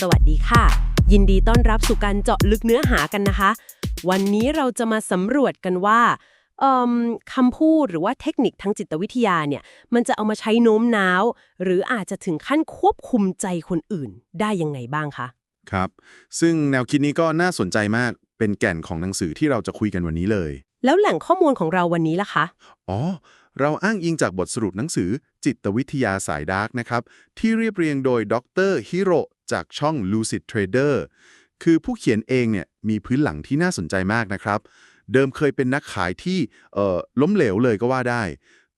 สวัสดีค่ะ ยินดีต้อนรับสู่การเจาะลึกเนื้อหากันนะคะ วันนี้เราจะมาสำรวจกันว่าเอิ่มคำพูดหรือว่าเทคนิคทางจิตวิทยาเนี่ยมันจะเอามาใช้โน้มน้าว หรืออาจจะถึงขั้นควบคุมใจคนอื่นได้ยังไงบ้างคะครับ ซึ่งแนวคิดนี้ก็น่าสนใจมากเป็นแก่นของหนังสือที่เราจะคุยกันวันนี้เลย แล้วแหล่งข้อมูลของเราวันนี้ล่ะคะอ๋อเราอ้างอิงจากบทสรุปหนังสือจิตวิทยาสายดาร์กนะครับ ที่เรียบเรียงโดยดรฮิโร จากช่อง Lucid Trader คือผู้เขียนเองเนี่ยมีพื้นหลังที่น่าสนใจมากนะครับ เดิมเคยเป็นนักขายที่เอ่อล้มเหลวเลยก็ว่าได้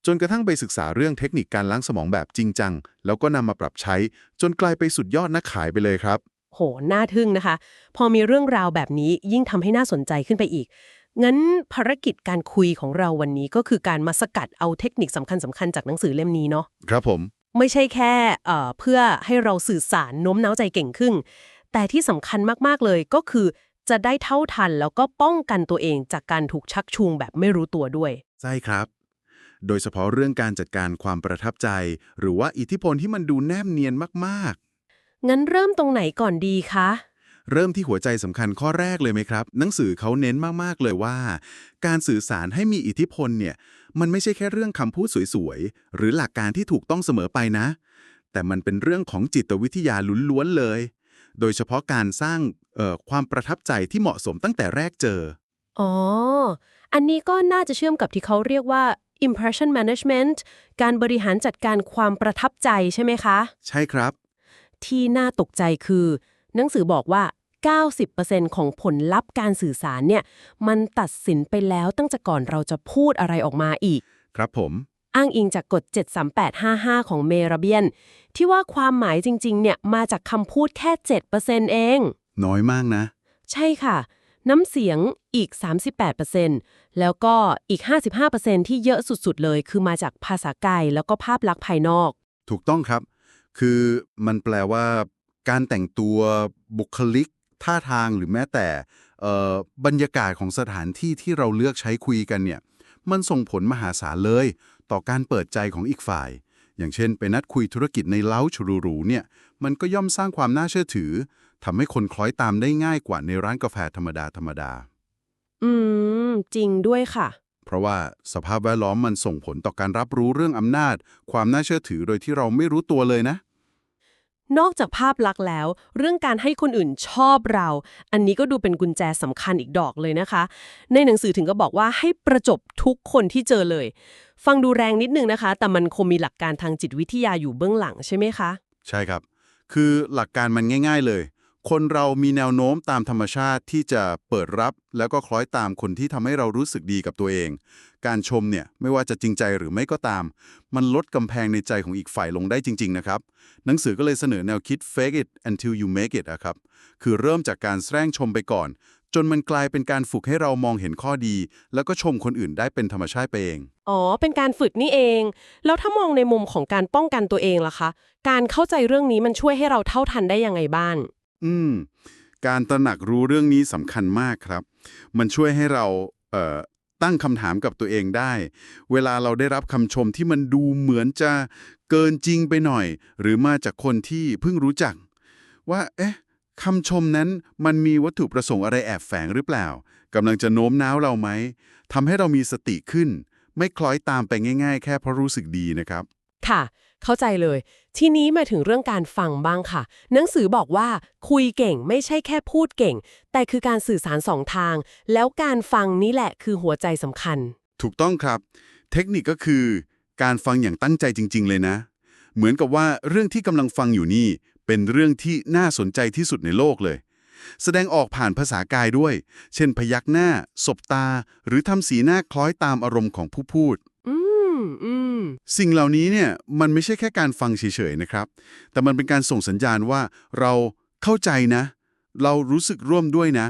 จนกระทั่งไปศึกษาเรื่องเทคนิคการล้างสมองแบบจริงจัง แล้วก็นำมาปรับใช้ จนกลายไปสุดยอดนักขายไปเลยครับ โห น่าทึ่งนะคะ พอมีเรื่องราวแบบนี้ยิ่งทำให้น่าสนใจขึ้นไปอีกงั้นภารกิจการคุยของเราวันนี้ก็คือการมาสกัดเอาเทคนิคสำคัญสำคัญๆจากหนังสือเล่มนี้เนาะครับผม ไม่ใช่แค่เอ่อเพื่อให้เราสื่อสารโน้มน้าวใจเก่งขึ้น แต่ที่สำคัญมาก ๆ เลยก็คือจะได้เท่าทันแล้วก็ป้องกันตัวเองจากการถูกชักชูงแบบไม่รู้ตัวด้วย ใช่ครับ โดยเฉพาะเรื่องการจัดการความประทับใจ หรือว่าอิทธิพลที่มันดูแนบเนียนมากงั้นเริ่มตรงไหนก่อนดีคะๆ เริ่มที่หัวใจสำคัญข้อแรกเลยไหมครับ หนังสือเขาเน้นมาก ๆ เลยว่า การสื่อสารให้มีอิทธิพลเนี่ย มันไม่ใช่แค่เรื่องคำพูดสวย ๆ หรือหลักการที่ถูกต้องเสมอไปนะ แต่มันเป็นเรื่องของจิตวิทยาล้วน ๆ เลย โดยเฉพาะการสร้างเอ่อความประทับใจที่เหมาะสมตั้งแต่แรกเจอ อ๋อ อันนี้ก็น่าจะเชื่อมกับที่เขาเรียกว่า impression management การบริหารจัดการความประทับใจใช่ไหมคะ ใช่ครับ ที่น่าตกใจคือ หนังสือบอกว่า 90%ของผลลัพธ์การสื่อสารเนี่ยมันตัดสินไปแล้วตั้งแต่ก่อนเราจะพูดอะไรออกมาอีก ครับผม อ้างอิงจากกฎ 73855 ของเมราเบียน ที่ว่าความหมายจริงๆเนี่ยมาจากคำพูดแค่ 7%เองน้อยมากนะ ใช่ค่ะ น้ำเสียงอีก 38%แล้วก็อีก 55%ที่เยอะสุดๆ เลย คือมาจากภาษากายแล้วก็ภาพลักษณ์ภายนอก ถูกต้องครับ คือมันแปลว่า การแต่งตัวบุคลิก ท่าทางหรือแม้แต่เอ่อบรรยากาศของสถานที่ที่เราเลือกใช้คุยกันเนี่ยมันส่งผลมหาศาลเลย ต่อการเปิดใจของอีกฝ่าย อย่างเช่น ไปนัดคุยธุรกิจในเล้าชหรูๆเนี่ยมันก็ย่อมสร้างความน่าเชื่อถือทำให้คนคล้อยตามได้ง่ายกว่าในร้านกาแฟธรรมดาธรรมดา อืม จริงด้วยค่ะ เพราะว่าสภาพแวดล้อมมันส่งผลต่อการรับรู้เรื่องอำนาจ ความน่าเชื่อถือโดยที่เราไม่รู้ตัวเลยนะ นอกจากภาพลักษณ์แล้ว เรื่องการให้คนอื่นชอบเรา อันนี้ก็ดูเป็นกุญแจสำคัญอีกดอกเลยนะคะ ในหนังสือถึงก็บอกว่าให้ประจบทุกคนที่เจอเลย ฟังดูแรงนิดนึงนะคะ แต่มันคงมีหลักการทางจิตวิทยาอยู่เบื้องหลังใช่ไหมคะ ใช่ครับ คือหลักการมันง่าย ๆเลย คนเรามีแนวโน้มตามธรรมชาติที่จะเปิดรับแล้วก็คล้อยตามคนที่ทำให้เรารู้สึกดีกับตัวเอง การชมเนี่ยไม่ว่าจะจริงใจหรือไม่ก็ตาม มันลดกำแพงในใจของอีกฝ่ายลงได้จริง ๆ นะครับ หนังสือก็เลยเสนอแนวคิด fake it until you make it อะครับ คือเริ่มจากการแสร้งชมไปก่อน จนมันกลายเป็นการฝึกให้เรามองเห็นข้อดี แล้วก็ชมคนอื่นได้เป็นธรรมชาติไปเอง อ๋อ เป็นการฝึกนี่เอง แล้วถ้ามองในมุมของการป้องกันตัวเองล่ะคะ การเข้าใจเรื่องนี้มันช่วยให้เราเท่าทันได้ยังไงบ้าง อืม การตระหนักรู้เรื่องนี้สำคัญมากครับ มันช่วยให้เราเอ่อตั้งคำถามกับตัวเองได้ เวลาเราได้รับคำชมที่มันดูเหมือนจะเกินจริงไปหน่อย หรือมาจากคนที่เพิ่งรู้จัก ว่า เอ๊ะคำชมนั้นมันมีวัตถุประสงค์อะไรแอบแฝงหรือเปล่ากำลังจะโน้มน้าวเราไหมทำให้เรามีสติขึ้น ไม่คล้อยตามไปง่าย ๆ แค่เพราะรู้สึกดีนะครับ ค่ะ เข้าใจเลย ทีนี้มาถึงเรื่องการฟังบ้างค่ะ หนังสือบอกว่าคุยเก่งไม่ใช่แค่พูดเก่ง แต่คือการสื่อสารสองทาง แล้วการฟังนี่แหละคือหัวใจสำคัญ ถูกต้องครับ เทคนิคก็คือการฟังอย่างตั้งใจจริง ๆ เลยนะ เหมือนกับว่าเรื่องที่กำลังฟังอยู่นี่ เป็นเรื่องที่น่าสนใจที่สุดในโลกเลย แสดงออกผ่านภาษากายด้วย เช่นพยักหน้า สบตา หรือทำสีหน้าคล้อยตามอารมณ์ของผู้พูด อืมสิ่งเหล่านี้เนี่ยมันไม่ใช่แค่การฟังเฉยๆนะครับ แต่มันเป็นการส่งสัญญาณว่าเราเข้าใจนะ เรารู้สึกร่วมด้วยนะ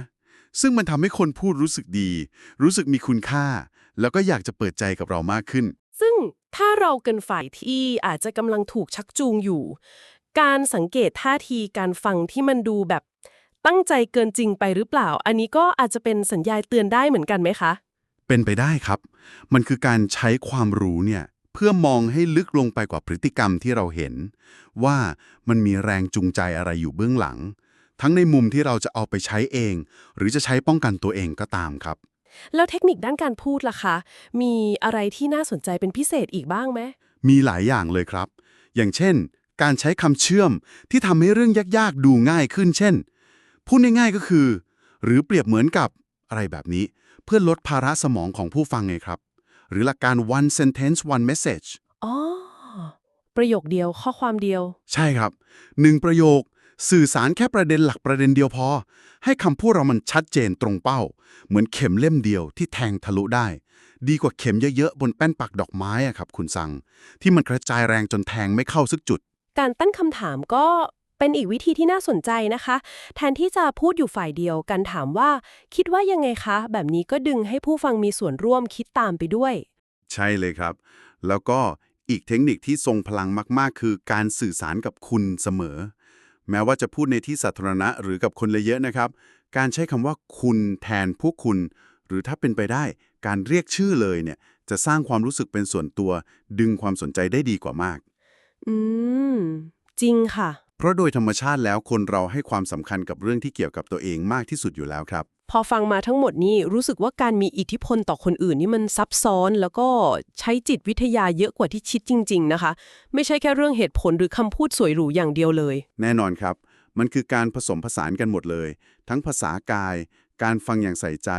ซึ่งมันทำให้คนพูดรู้สึกดี รู้สึกมีคุณค่า แล้วก็อยากจะเปิดใจกับเรามากขึ้น ซึ่งถ้าเราเกินฝ่ายที่อาจจะกำลังถูกชักจูงอยู่ การสังเกตท่าทีการฟังที่มันดูแบบตั้งใจเกินจริงไปหรือเปล่า อันนี้ก็อาจจะเป็นสัญญาณเตือนได้เหมือนกันไหมคะ เป็นไปได้ครับ มันคือการใช้ความรู้เนี่ยเพื่อมองให้ลึกลงไปกว่าพฤติกรรมที่เราเห็น ว่ามันมีแรงจูงใจอะไรอยู่เบื้องหลัง ทั้งในมุมที่เราจะเอาไปใช้เอง หรือจะใช้ป้องกันตัวเองก็ตามครับ แล้วเทคนิคด้านการพูดล่ะคะ มีอะไรที่น่าสนใจเป็นพิเศษอีกบ้างไหมมีหลายอย่างเลยครับ อย่างเช่น การใช้คำเชื่อมที่ทำให้เรื่องยากๆดูง่ายขึ้น เช่นพูดง่ายๆก็คือ หรือเปรียบเหมือนกับอะไรแบบนี้ เพื่อลดภาระสมองของผู้ฟังไงครับ หรือหลักการ one sentence one message อ๋อ ประโยคเดียวข้อความเดียว ใช่ครับหนึ่งประโยค สื่อสารแค่ประเด็นหลักประเด็นเดียวพอ ให้คำพูดเรามันชัดเจนตรงเป้า เหมือนเข็มเล่มเดียวที่แทงทะลุได้ ดีกว่าเข็มเยอะๆ บนแป้นปักดอกไม้อะครับ คุณสัง ที่มันกระจายแรงจนแทงไม่เข้าสักจุด การตั้งคำถามก็ เป็นอีกวิธีที่น่าสนใจนะคะ แทนที่จะพูดอยู่ฝ่ายเดียวกันถามว่า คิดว่ายังไงคะ แบบนี้ก็ดึงให้ผู้ฟังมีส่วนร่วมคิดตามไปด้วย ใช่เลยครับ แล้วก็อีกเทคนิคที่ทรงพลังมาก ๆ คือการสื่อสารกับคุณเสมอ แม้ว่าจะพูดในที่สาธารณะหรือกับคนเลยเยอะนะครับ การใช้คำว่าคุณแทนพวกคุณ หรือถ้าเป็นไปได้การเรียกชื่อเลยเนี่ยจะสร้างความรู้สึกเป็นส่วนตัว ดึงความสนใจได้ดีกว่ามาก อืม จริงค่ะ เพราะโดยธรรมชาติแล้วคนเราให้ความสำคัญกับเรื่องที่เกี่ยวกับตัวเองมากที่สุดอยู่แล้วครับ พอฟังมาทั้งหมดนี้รู้สึกว่าการมีอิทธิพลต่อคนอื่นนี่มันซับซ้อนแล้วก็ใช้จิตวิทยาเยอะกว่าที่คิดจริง ๆ นะคะ ไม่ใช่แค่เรื่องเหตุผลหรือคำพูดสวยหรูอย่างเดียวเลย แน่นอนครับ มันคือการผสมผสานกันหมดเลย ทั้งภาษากาย การฟังอย่างใส่ใจ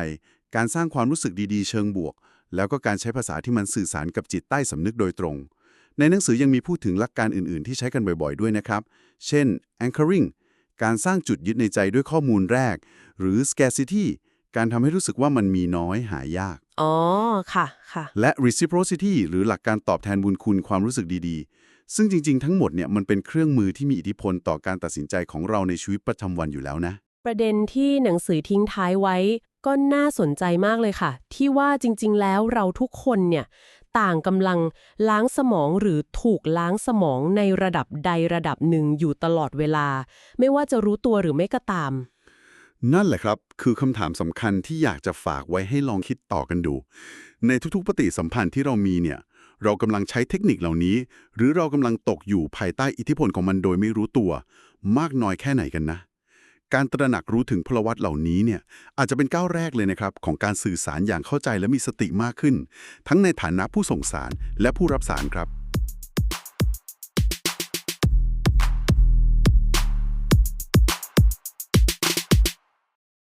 การสร้างความรู้สึกดีๆ เชิงบวก แล้วก็การใช้ภาษาที่มันสื่อสารกับจิตใต้สำนึกโดยตรง ในหนังสือยังมีพูดถึงหลักการอื่นๆ ที่ใช้กันบ่อยๆ ด้วยนะครับ เช่น anchoring การสร้างจุดยึดในใจด้วยข้อมูลแรก หรือ scarcity การทำให้รู้สึกว่ามันมีน้อยหายาก อ๋อ ค่ะ ค่ะ และ reciprocity หรือหลักการตอบแทนบุญคุณความรู้สึกดีๆ ซึ่งจริงๆ ทั้งหมดเนี่ยมันเป็นเครื่องมือที่มีอิทธิพลต่อการตัดสินใจของเราในชีวิตประจำวันอยู่แล้วนะ ประเด็นที่หนังสือทิ้งท้ายไว้ก็น่าสนใจมากเลยค่ะ ที่ว่าจริง ๆ แล้วเราทุกคนเนี่ย ต่างกำลังล้างสมองหรือถูกล้างสมองในระดับใดระดับหนึ่งอยู่ตลอดเวลา ไม่ว่าจะรู้ตัวหรือไม่ก็ตาม นั่นแหละครับ คือคำถามสำคัญที่อยากจะฝากไว้ให้ลองคิดต่อกันดู ในทุกๆปฏิสัมพันธ์ที่เรามีเนี่ย เรากำลังใช้เทคนิคเหล่านี้ หรือเรากำลังตกอยู่ภายใต้อิทธิพลของมันโดยไม่รู้ตัว มากน้อยแค่ไหนกันนะ การตระหนักรู้ถึงพลวัตเหล่านี้เนี่ยอาจจะเป็นก้าวแรกเลยนะครับของการสื่อสารอย่างเข้าใจและมีสติมากขึ้น ทั้งในฐานะผู้ส่งสารและผู้รับสารครับ